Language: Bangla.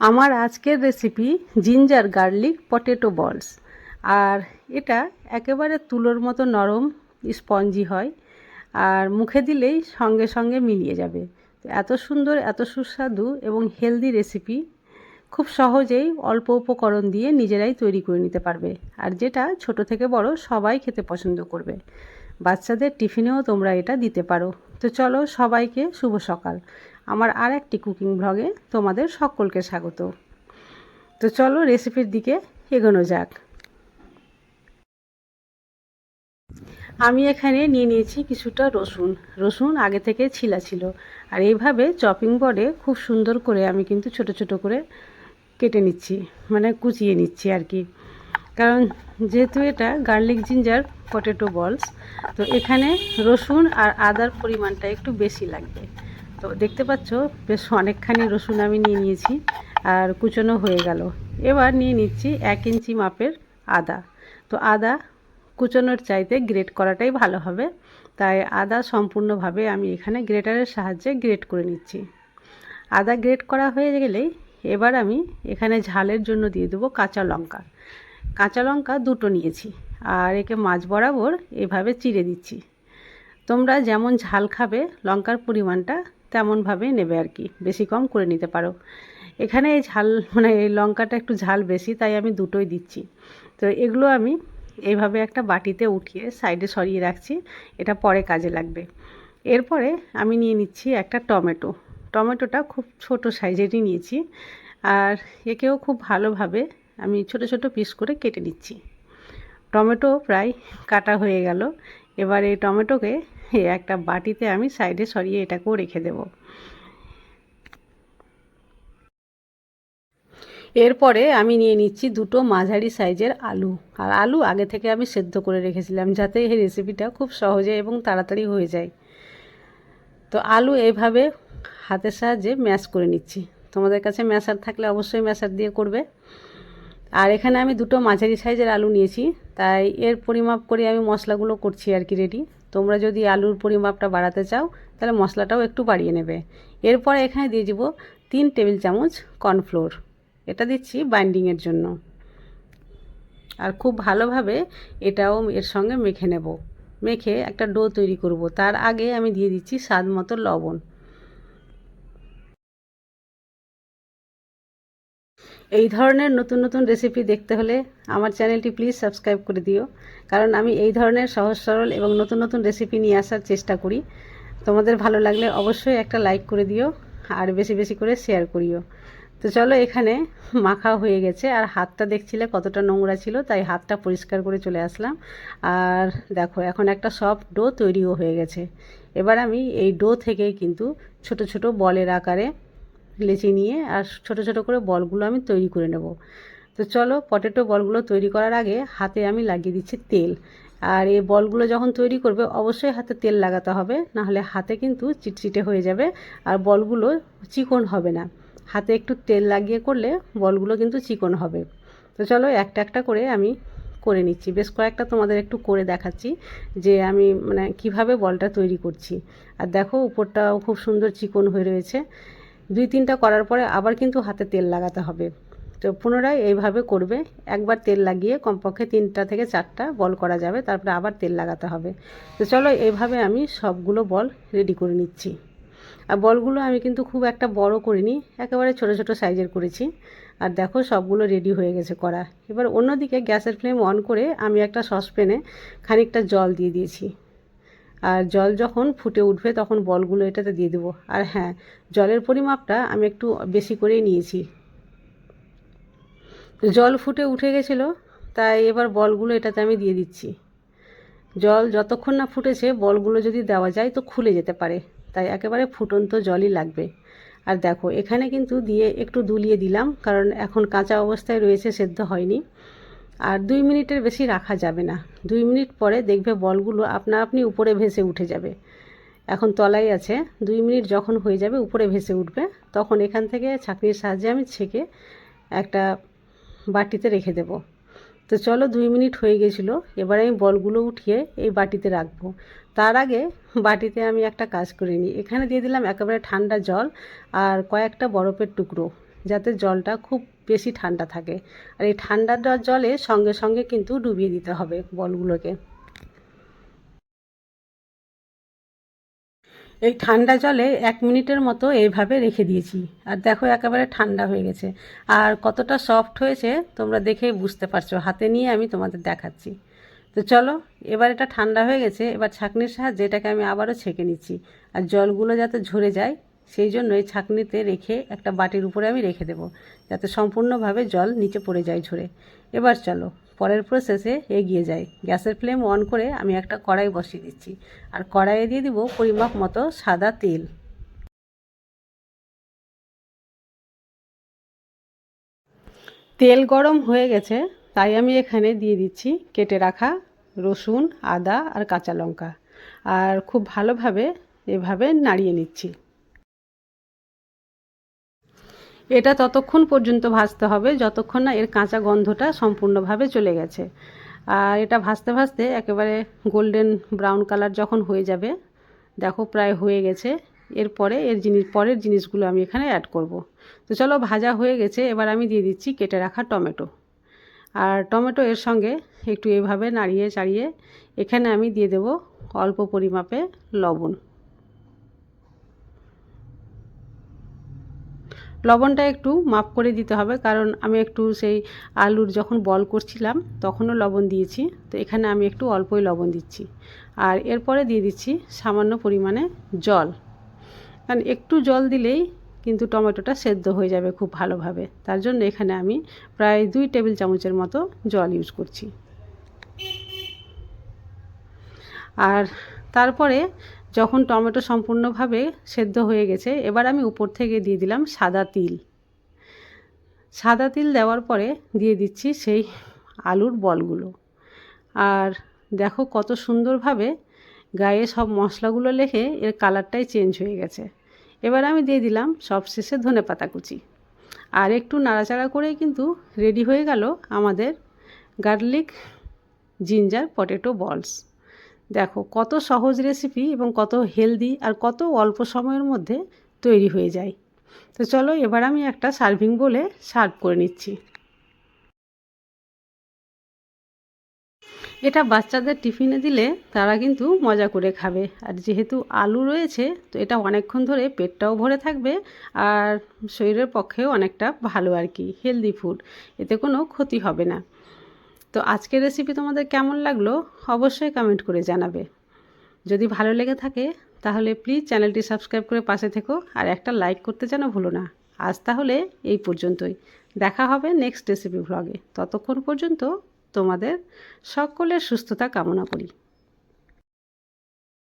আমার আজকের রেসিপি জিঞ্জার গার্লিক পটেটো বলস আর এটা একেবারে তুলোর মতো নরম স্পঞ্জি হয়, আর মুখে দিলেই সঙ্গে সঙ্গে মিলিয়ে যাবে। এত সুন্দর, এত সুস্বাদু এবং হেলদি রেসিপি খুব সহজেই অল্প উপকরণ দিয়ে নিজেরাই তৈরি করে নিতে পারবে, আর যেটা ছোট থেকে বড় সবাই খেতে পছন্দ করবে। বাচ্চাদের টিফিনেও তোমরা এটা দিতে পারো। তো চলো সবাইকে শুভ সকাল। আমার আর একটি কুকিং ব্লগে তোমাদের সকলকে স্বাগত। তো চলো রেসিপির দিকে এগোনো যাক। আমি এখানে নিয়ে নিয়েছি কিছুটা রসুন। রসুন আগে থেকে ছিলা ছিল। আর এইভাবে চপিং বোর্ডে খুব সুন্দর করে আমি কিন্তু ছোট ছোট করে কেটে নিচ্ছি মানে কুচিয়ে নিচ্ছি আর কি। কারণ যেহেতু এটা গার্লিক জিঞ্জার পটেটো বলস, তো এখানে রসুন আর আদার পরিমাণটা একটু বেশি লাগবে। তো দেখতে পাচ্ছ, বেশ অনেকখানি রসুন আমি নিয়ে নিয়েছি আর কুচনো হয়ে গেল। এবার নিয়ে নিচ্ছি এক ইঞ্চি মাপের আদা। তো আদা কুচনোর চাইতে গ্রেট করাটাই ভালো হবে। তাই আদা সম্পূর্ণভাবে আমি এখানে গ্রেটারের সাহায্যে গ্রেট করে নিচ্ছি। আদা গ্রেট করা হয়ে গেলেই এবার আমি এখানে ঝালের জন্য দিয়ে দেবো কাঁচা লঙ্কা। কাঁচা লঙ্কা দুটো নিয়েছি আর একে মাছ বরাবর এভাবে চিড়ে দিচ্ছি। তোমরা যেমন ঝাল খাবে, লঙ্কার পরিমাণটা তেমনভাবে নেবে আর কি। বেশি কম করে নিতে পারো। এখানে এই ঝাল মানে এই লঙ্কাটা একটু ঝাল বেশি, তাই আমি দুটোই দিচ্ছি। তো এগুলো আমি এইভাবে একটা বাটিতে উঠিয়ে সাইডে সরিয়ে রাখছি, এটা পরে কাজে লাগবে। এরপরে আমি নিয়ে নিচ্ছি একটা টমেটো। টমেটোটা খুব ছোট সাইজেরই নিয়েছি, আর একেও খুব ভালোভাবে আমি ছোট ছোট পিস করে কেটে নিচ্ছি। টমেটো প্রায় কাটা হয়ে গেল। এবার এই টমেটোকে একটা বাটিতে আমি সাইডে সরিয়ে এটাকেও রেখে দেব। এরপরে আমি নিয়ে নিচ্ছি দুটো মাঝারি সাইজের আলু। আর আলু আগে থেকে আমি সেদ্ধ করে রেখেছিলাম যাতে এই রেসিপিটা খুব সহজে এবং তাড়াতাড়ি হয়ে যায়। তো আলু এইভাবে হাতের সাহায্যে ম্যাশ করে নিচ্ছি। তোমাদের কাছে ম্যাশার থাকলে অবশ্যই ম্যাশার দিয়ে করবে। আর এখানে আমি দুটো মাঝারি সাইজের আলু নিয়েছি। তাই এর পরিমাপ করে আমি মশলাগুলো করছি আর কি রেডি। তোমরা যদি আলুর পরিমাপটা বাড়াতে চাও, তাহলে মশলাটাও একটু বাড়িয়ে নেবে। এরপরে এখানে দিয়ে দিব তিন টেবিল চামচ কর্নফ্লোর। এটা দিচ্ছি বাইন্ডিংয়ের জন্য। আর খুব ভালোভাবে এটাও এর সঙ্গে মেখে নেব। মেখে একটা ডো তৈরি করব। তার আগে আমি দিয়ে দিচ্ছি স্বাদ মতো লবণ। এই ধরনের নতুন নতুন রেসিপি দেখতে হলে আমার চ্যানেলটি প্লিজ সাবস্ক্রাইব করে দিও। কারণ আমি এই ধরনের সহজ, সরল এবং নতুন নতুন রেসিপি নিয়ে আসার চেষ্টা করি। তোমাদের ভালো লাগলে অবশ্যই একটা লাইক করে দিও আর বেশি বেশি করে শেয়ার করিও। তো চলো এখানে মাখা হয়ে গেছে আর হাতটা দেখছিলে কতটা নোংরা ছিল, তাই হাতটা পরিষ্কার করে চলে আসলাম। আর দেখো, এখন একটা সফট ডো তৈরিও হয়ে গেছে। এবার আমি এই ডো থেকেই কিন্তু ছোট ছোট বলের আকারে লেচি নিয়ে আর ছোট ছোট করে বলগুলো আমি তৈরি করে নেব। তো চলো পটেটো বলগুলো তৈরি করার আগে হাতে আমি লাগিয়ে দিচ্ছি তেল। আর এই বলগুলো যখন তৈরি করবে অবশ্যই হাতে তেল লাগাতে হবে, নাহলে হাতে কিন্তু চিটচিটে হয়ে যাবে আর বলগুলো চিকন হবে না। হাতে একটু তেল লাগিয়ে করলে বলগুলো কিন্তু চিকন হবে। তো চলো একটা একটা করে আমি করে নিচ্ছি। বেশ কয়েকটা তোমাদের একটু করে দেখাচ্ছি যে আমি মানে কীভাবে বলটা তৈরি করছি। আর দেখো উপরটাও খুব সুন্দর চিকন হয়ে রয়েছে। দুই তিনটা করার পরে আবার কিন্তু হাতে তেল লাগাতে হবে। তো পুনরায় এইভাবে করবে। একবার তেল লাগিয়ে কমপক্ষে তিনটা থেকে চারটা বল করা যাবে, তারপরে আবার তেল লাগাতে হবে। তো চলো এইভাবে আমি সবগুলো বল রেডি করে নিচ্ছি। আর বলগুলো আমি কিন্তু খুব একটা বড় করিনি, একেবারে ছোট ছোট সাইজের করেছি। আর দেখো সবগুলো রেডি হয়ে গেছে করা। এবার অন্যদিকে গ্যাসের ফ্লেম অন করে আমি একটা সসপ্যানে খানিকটা জল দিয়ে দিয়েছি। আর জল যখন ফুটে উঠবে তখন বলগুলো এটাতে দিয়ে দেবো। আর হ্যাঁ জলের পরিমাপটা আমি একটু বেশি করেই নিয়েছি। জল ফুটে উঠে গেছিল, তাই এবার বলগুলো এটাতে আমি দিয়ে দিচ্ছি। জল যতক্ষণ না ফুটেছে, বলগুলো যদি দেওয়া যায় তো খুলে যেতে পারে, তাই একেবারে ফুটন্ত জলই লাগবে। আর দেখো, এখানে কিন্তু দিয়ে একটু দুলিয়ে দিলাম, কারণ এখন কাঁচা অবস্থায় রয়েছে, সেদ্ধ হয়নি। আর দুই মিনিটের বেশি রাখা যাবে না। দুই মিনিট পরে দেখবে বলগুলো আপনা আপনি উপরে ভেসে উঠে যাবে। এখন তলায় আছে। দুই মিনিট যখন হয়ে যাবে, উপরে ভেসে উঠবে। তখন এখান থেকে ছাঁকনির সাহায্যে আমি ছেঁকে একটা বাটিতে রেখে দেব। তো চলো দুই মিনিট হয়ে গেছিল। এবার আমি বলগুলো উঠিয়ে এই বাটিতে রাখব। তার আগে বাটিতে আমি একটা কাজ করে নিই। এখানে দিয়ে দিলাম একেবারে ঠান্ডা জল আর কয়েকটা বরফের টুকরো, যাতে জলটা খুব বেশি ঠান্ডা থাকে। আর এই ঠান্ডা জলে সঙ্গে সঙ্গে কিন্তু ডুবিয়ে দিতে হবে বলগুলোকে। এই ঠান্ডা জলে এক মিনিটের মতো এইভাবে রেখে দিয়েছি। আর দেখো একেবারে ঠান্ডা হয়ে গেছে। আর কতটা সফট হয়েছে তোমরা দেখেই বুঝতে পারছ। হাতে নিয়ে আমি তোমাদের দেখাচ্ছি। তো চলো, এবার এটা ঠান্ডা হয়ে গেছে। এবার ছাঁকনির সাহায্যে এটাকে আমি আবারও ছেঁকে নিচ্ছি। আর জলগুলো যাতে ঝরে যায় সেই জন্য এই ছাঁকনিতে রেখে একটা বাটির উপরে আমি রেখে দেবো, যাতে সম্পূর্ণভাবে জল নিচে পড়ে যায় ঝরে। এবার চলো, পরের প্রসেসে এগিয়ে যাই। গ্যাসের ফ্লেম অন করে আমি একটা কড়াই বসিয়ে দিচ্ছি। আর কড়াইয়ে দিয়ে দিব পরিমাপ মতো সাদা তেল। তেল গরম হয়ে গেছে, তাই আমি এখানে দিয়ে দিচ্ছি কেটে রাখা রসুন, আদা আর কাঁচা লঙ্কা। আর খুব ভালোভাবে এভাবে নাড়িয়ে নিচ্ছি। এটা ততক্ষণ পর্যন্ত ভাজতে হবে, যতক্ষণ না এর কাঁচা গন্ধটা সম্পূর্ণভাবে চলে গেছে। আর এটা ভাজতে ভাজতে একেবারে গোল্ডেন ব্রাউন কালার যখন হয়ে যাবে, দেখো প্রায় হয়ে গেছে। এরপরে এর জিনিস, পরের জিনিসগুলো আমি এখানে অ্যাড করব। তো চলো, ভাজা হয়ে গেছে, এবার আমি দিয়ে দিচ্ছি কেটে রাখা টমেটো। আর টমেটো এর সঙ্গে একটু এভাবে নাড়িয়ে চাড়িয়ে এখানে আমি দিয়ে দেব অল্প পরিমাপে লবণ। লবণটা একটু মাপ করে দিতে হবে, কারণ আমি একটু সেই আলুর যখন বল করছিলাম তখনও লবণ দিয়েছি। তো এখানে আমি একটু অল্পই লবণ দিচ্ছি। আর এরপরে দিয়ে দিচ্ছি সামান্য পরিমাণে জল। কারণ একটু জল দিলেই কিন্তু টমেটোটা সেদ্ধ হয়ে যাবে খুব ভালোভাবে। তার জন্য এখানে আমি প্রায় দুই টেবিল চামচের মতো জল ইউজ করছি। আর তারপরে যখন টমেটো সম্পূর্ণভাবে সেদ্ধ হয়ে গেছে, এবার আমি উপর থেকে দিয়ে দিলাম সাদা তিল। সাদা তিল দেওয়ার পরে দিয়ে দিচ্ছি সেই আলুর বলগুলো। আর দেখো কত সুন্দরভাবে গায়ে সব মশলাগুলো লেখে এর কালারটাই চেঞ্জ হয়ে গেছে। এবার আমি দিয়ে দিলাম সবশেষে ধনে পাতা কুচি। আর একটু নাড়াচাড়া করেই কিন্তু রেডি হয়ে গেল আমাদের গার্লিক জিঞ্জার পটেটো বলস। দেখো, কত সহজ রেসিপি এবং কত হেলদি আর কত অল্প সময়ের মধ্যে তৈরি হয়ে যায়। তো চলো, এবার আমি একটা সার্ভিং বলে সার্ভ করে নিচ্ছি। এটা বাচ্চাদের টিফিনে দিলে তারা কিন্তু মজা করে খাবে। আর যেহেতু আলু রয়েছে, তো এটা অনেকক্ষণ ধরে পেটটাও ভরে থাকবে আর শরীরের পক্ষেও অনেকটা ভালো আর কি হেলদি ফুড এতে কোনো ক্ষতি হবে না। তো আজকের রেসিপি তোমাদের কেমন লাগল অবশ্যই কমেন্ট করে জানাবে। যদি ভালো লেগে থাকে, তাহলে প্লিজ চ্যানেলটি সাবস্ক্রাইব করে পাশে থেকো আর একটা লাইক করতে যেন ভুলো না। আজ তাহলে এই পর্যন্তই। দেখা হবে নেক্সট রেসিপি ভ্লগে ততক্ষণ পর্যন্ত তোমাদের সকলের সুস্থতা কামনা করি।